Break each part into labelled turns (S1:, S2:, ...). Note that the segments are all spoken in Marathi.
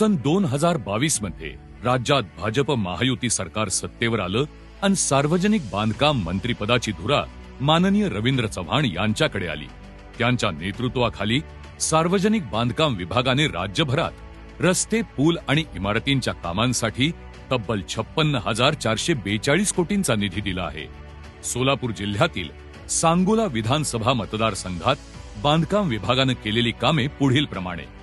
S1: सन दोन हजार बावीसमध्ये राज्यात भाजप महायुती सरकार सत्तेवर आलं आणि सार्वजनिक बांधकाम मंत्रीपदाची धुरा माननीय रवींद्र चव्हाण यांच्याकडे आली. त्यांच्या नेतृत्वाखाली सार्वजनिक बांधकाम विभागाने राज्यभरात रस्ते पूल आणि इमारतींच्या कामांसाठी तब्बल छप्पन्न हजार चारशे बेचाळीस कोटींचा निधी दिला आहे. सोलापूर जिल्ह्यातील सांगोला विधानसभा मतदारसंघात बांधकाम विभागानं केलेली कामे पुढील प्रमाणे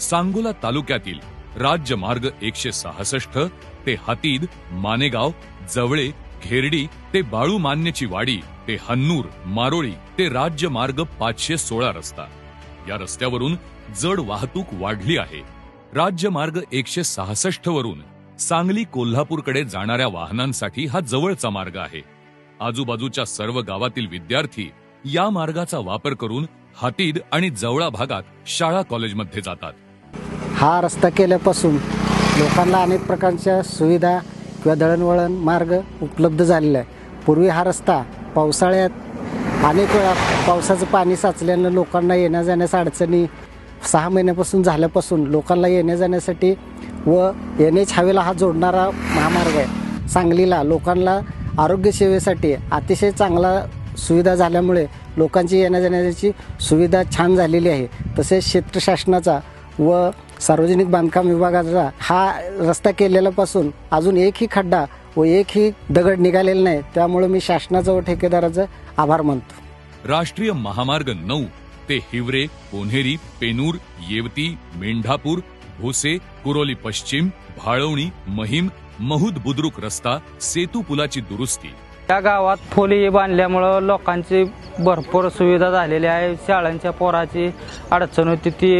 S1: सांगोला तालुक्यातील राज्य मार्ग एकशे सहासष्ट ते हातीद मानेगाव जवळे घेरडी ते बाळू मान्यची वाडी ते हन्नूर मारोळी ते राज्य मार्ग पाचशे सोळा रस्ता. या रस्त्यावरून जड वाहतूक वाढली आहे. राज्य मार्ग एकशे सहासष्ट वरून सांगली कोल्हापूरकडे जाणाऱ्या वाहनांसाठी हा जवळचा मार्ग आहे. आजूबाजूच्या सर्व गावातील विद्यार्थी या मार्गाचा वापर करून हातीद आणि जवळा भागात शाळा कॉलेजमध्ये जातात.
S2: हा रस्ता केल्यापासून लोकांना अनेक प्रकारच्या सुविधा किंवा दळणवळण मार्ग उपलब्ध झालेला आहे. पूर्वी हा रस्ता पावसाळ्यात अनेक वेळा पावसाचं पाणी साचल्यानं लोकांना येण्या जाण्यास अडचणी सहा महिन्यापासून झाल्यापासून लोकांना येण्या जाण्यासाठी व एन एच हवेला हा जोडणारा महामार्ग आहे. सांगलीला लोकांना आरोग्यसेवेसाठी अतिशय चांगला सुविधा झाल्यामुळे लोकांची येण्या जाण्याची सुविधा छान झालेली आहे. तसेच क्षेत्र शासनाचा व सार्वजनिक बांधकाम विभागाचा हा रस्ता केलेल्यापासून अजून एकही खड्डा व एकही दगड निघालेला नाही. त्यामुळे मी शासनाचं व ठेकेदाराचं आभार मानतो.
S1: राष्ट्रीय महामार्ग नऊ ते हिवरे कोन्हेरी पेनूर येवती मेंढापूर भोसे कुरोली पश्चिम भाळवणी महिम महूद बुद्रुक रस्ता सेतू पुलाची दुरुस्ती.
S3: या गावात फोली बांधल्यामुळं लोकांची भरपूर सुविधा झालेली आहे. शाळांच्या पोराची अडचण होती ती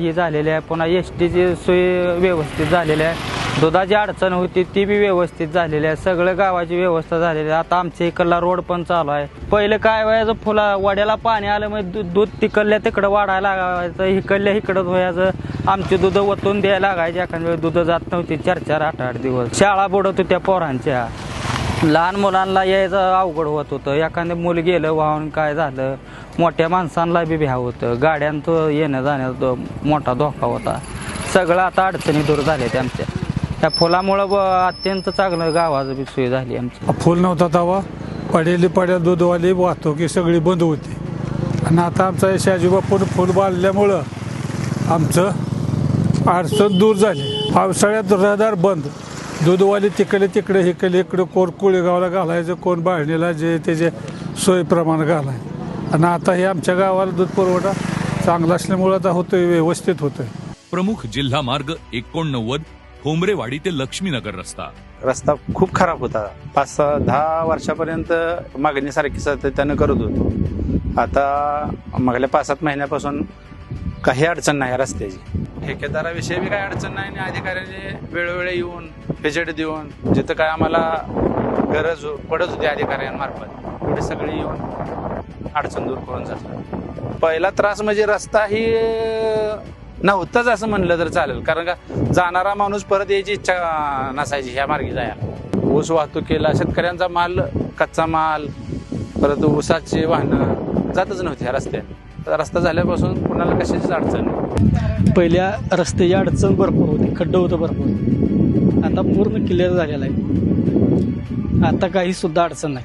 S3: ही झालेली आहे. पुन्हा एस टीची सोय व्यवस्थित झालेली आहे. दुधाची अडचण होती ती बी व्यवस्थित झालेली आहे. सगळं गावाची व्यवस्था झालेली आहे. आता आमच्या इकडला रोड पण चालू आहे. पहिले काय व्हायचं फुला वड्याला पाणी आलं म्हणजे दूध दूध तिकडल्या तिकडं वाढायला लागायचं इकडल्या इकडं व्हायचं. आमची दूध वतून द्यायला लागायची. एखाद्या वेळी दूध जात नव्हती चार चार आठ आठ दिवस. शाळा बुडत होत्या पोरांच्या. लहान मुलांना यायचं अवघड होत होतं. एखादं मुल गेलं वाहून काय झालं मोठ्या माणसांना बी भ्या होतं. गाड्यांचं येणं जाण्याचा मोठा धोका होता. सगळं आता अडचणी दूर झाल्या त्या आमच्या. त्या फुलामुळं अत्यंत चांगलं गावाचं बी सोय झाली आमची.
S4: फुल नव्हता तवा. पडेली पड्या दूधवाली वाहतुकी सगळी बंद होती. आणि आता आमचा शाजीबापून फुल बांधल्यामुळं आमचं अडचण दूर झाली. पावसाळ्यात रहदार बंद. दूधवाली तिकडे तिकडे इकडे इकडे कोण कुळेगावला घालायचं कोण बाळणीला जे त्याचे सोयीप्रमाणे घालाय आणि आता हे आमच्या गावाला दूध पुरवठा चांगला असल्यामुळं आता होतोय व्यवस्थित होतोय.
S1: प्रमुख जिल्हा मार्ग एकोणनव्वद होमरेवाडी ते लक्ष्मीनगर रस्ता.
S5: रस्ता खूप खराब होता. पाच सहा दहा वर्षापर्यंत मागणीसारखी सातत्यानं करत होतो. आता मागल्या पाच सात महिन्यापासून काही अडचण नाही रस्त्याची. ठेकेदाराविषयी बी काही अडचण नाही आणि अधिकाऱ्यांनी वेळोवेळी येऊन व्हिजिट देऊन जिथं काय आम्हाला गरज पडत होती अधिकाऱ्यांमार्फत पुढे सगळी येऊन अडचण दूर करून जातात. पहिला त्रास म्हणजे रस्ता ही नव्हताच असं म्हणलं तर चालेल. कारण का जाणारा माणूस परत यायची इच्छा नसायची ह्या मार्गी जायला. ऊस वाहतुकीला शेतकऱ्यांचा माल कच्चा माल परत ऊसाची वाहनं जातच नव्हती ह्या रस्त्याने रस्ता झाल्यापासून कुणाला कशाचीच अडचण नाही.
S6: पहिल्या रस्त्याची अडचण भरपूर होती खड्डं होतं भरपूर. आता पूर्ण क्लिअर झालेलं आहे. आता काही सुद्धा अडचण नाही.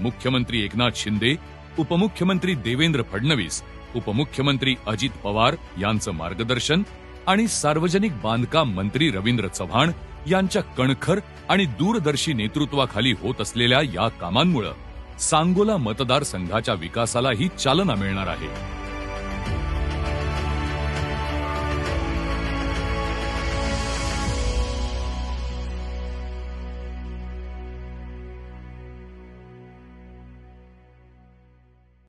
S1: मुख्यमंत्री एकनाथ शिंदे उपमुख्यमंत्री देवेंद्र फडणवीस उपमुख्यमंत्री अजित पवार यांचं मार्गदर्शन आणि सार्वजनिक बांधकाम मंत्री रवींद्र चव्हाण यांच्या कणखर आणि दूरदर्शी नेतृत्वाखाली होत असलेल्या या कामांमुळे सांगोला मतदारसंघाच्या विकासालाही चालना मिळणार आहे.